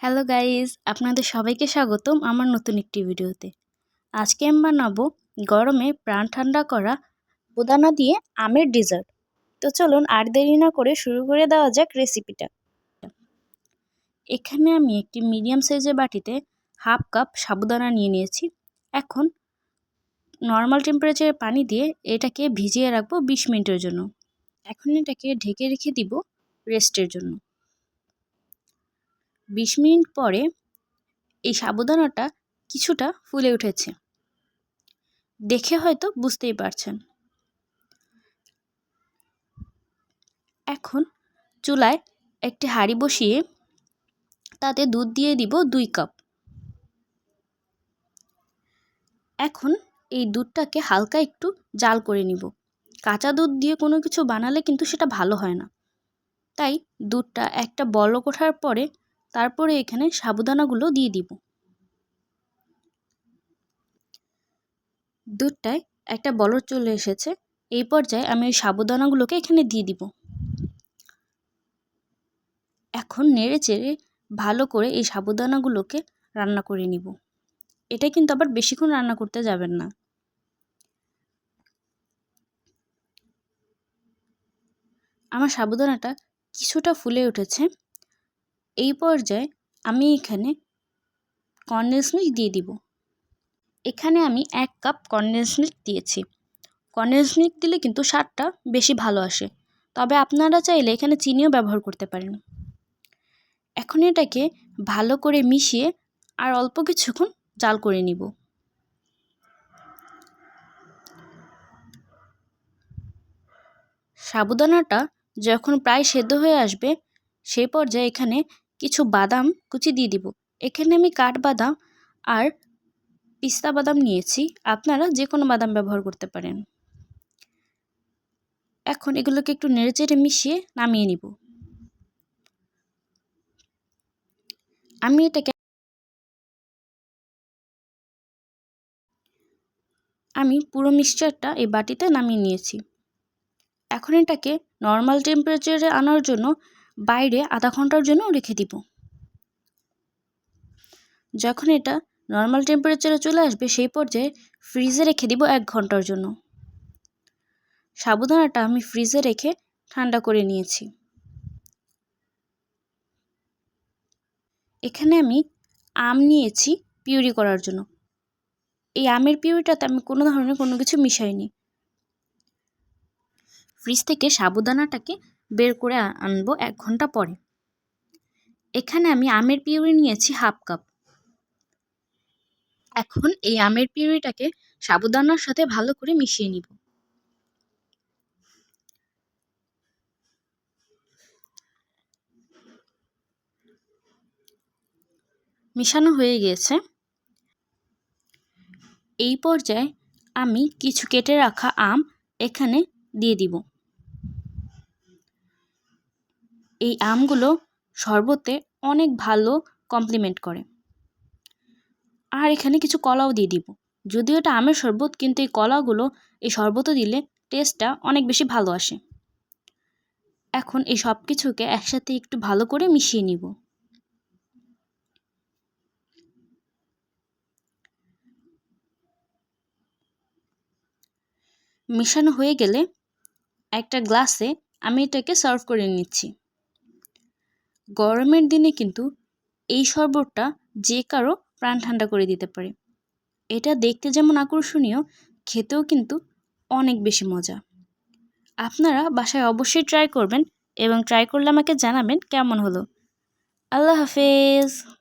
Hello guys আপনাদের সবাইকে স্বাগতম আমার নতুন একটি ভিডিওতে। আজকে আমি বানাবো গরমে প্রাণ ঠান্ডা করা বোদানা দিয়ে আমের ডেজার্ট। তো চলুন আর দেরি না করে শুরু করে দেওয়া যাক রেসিপিটা। এখানে আমি একটি মিডিয়াম সাইজের বাটিতে হাফ কাপ সাবুদানা নিয়ে নিয়েছি। এখন নর্মাল টেম্পারেচারের পানি দিয়ে এটাকে ভিজিয়ে রাখব বিশ মিনিটের জন্য। এখন এটাকে ঢেকে রেখে দিব রেস্টের জন্য। বিশ মিনিট পরে এই সাবুদানাটা কিছুটা ফুলে উঠেছে। দেখে হয়তো বুঝতেই পারছেন। এখন চুলায় একটি হাঁড়ি বসিয়ে তাতে দুধ দিয়ে দিব দুই কাপ। এখন এই দুধটাকে হালকা একটু জাল করে নিব। কাঁচা দুধ দিয়ে কোনো কিছু বানালে কিন্তু সেটা ভালো হয় না। তাই দুধটা একটা বলক ওঠার পরে তারপরে এখানে সাবুদানাগুলো দিয়ে দিব। দুধটায় একটা বলর চলে এসেছে। এই পর্যায়ে আমি ওই সাবুদানাগুলোকে এখানে দিয়ে দিব। এখন নেড়ে চেড়ে ভালো করে এই সাবুদানাগুলোকে রান্না করে নিব। এটা কিন্তু আবার বেশিক্ষণ রান্না করতে যাবেন না। আমার সাবুদানাটা কিছুটা ফুলে উঠেছে। এই পর্যায়ে আমি এখানে কনডেন্স মিল্ক দিয়ে দিব। এখানে আমি এক কাপ কনডেন্স মিল্ক দিয়েছি। কনডেন্স মিল্ক দিলে কিন্তু স্বাদটা বেশি ভালো আসে। তবে আপনারা চাইলে এখানে চিনিও ব্যবহার করতে পারেন। এখন এটাকে ভালো করে মিশিয়ে আর অল্প কিছুক্ষণ জাল করে নিব। সাবুদানাটা যখন প্রায় সেদ্ধ হয়ে আসবে সেই পর্যায়ে এখানে কিছু বাদাম কুচি দিয়ে দিব। এখানে আমি কাঠবাদাম আর পিস্তা বাদাম নিয়েছি। আপনারা যে কোনো বাদাম ব্যবহার করতে পারেন। এখন এগুলোকে একটু নেড়েচেড়ে মিশিয়ে নামিয়ে নিব। আমি এটাকে আমি পুরো মিক্সচারটা এই বাটিতে নামিয়ে নিয়েছি। এখন এটাকে নর্মাল টেম্পারেচারে আনার জন্য বাইরে আধা ঘণ্টার জন্য রেখে দিব। যখন এটা নর্মাল টেম্পারেচারে চলে আসবে, সেই পর্যায়ে ফ্রিজে রেখে দিব এক ঘণ্টার জন্য। সাবুদানাটা আমি ফ্রিজে রেখে ঠান্ডা করে নিয়েছি। এখানে আমি আম নিয়েছি পিউরি করার জন্য। এই আমের পিউরিটাতে আমি কোনো ধরনের কোনো কিছু মিশাইনি। ফ্রিজ থেকে সাবুদানাটাকে বের করে আনব এক ঘণ্টা পরে। এখানে আমি আমের পিউরি নিয়েছি হাফ কাপ। এখন এই আমের পিউরিটাকে সাবুদানার সাথে ভালো করে মিশিয়ে নিব। মিশানো হয়ে গিয়েছে। এই পর্যায়ে আমি কিছু কেটে রাখা আম এখানে দিয়ে দিব। এই আমগুলো শরবতে অনেক ভালো কমপ্লিমেন্ট করে। আর এখানে কিছু কলাও দিয়ে দিব। যদিও এটা আমের শরবত, কিন্তু এই কলাগুলো, এই শরবতে দিলে টেস্টটা অনেক বেশি ভালো আসে। এখন এই সব কিছুকে একসাথে একটু ভালো করে মিশিয়ে নিব। মেশানো হয়ে গেলে একটা গ্লাসে আমি এটাকে সার্ভ করে নিচ্ছি। গরমের দিনে কিন্তু এই শরবতটা যে কারও প্রাণ ঠান্ডা করে দিতে পারে। এটা দেখতে যেমন আকর্ষণীয়, খেতেও কিন্তু অনেক বেশি মজা। আপনারা বাসায় অবশ্যই ট্রাই করবেন এবং ট্রাই করলে আমাকে জানাবেন কেমন হলো। আল্লাহ হাফেজ।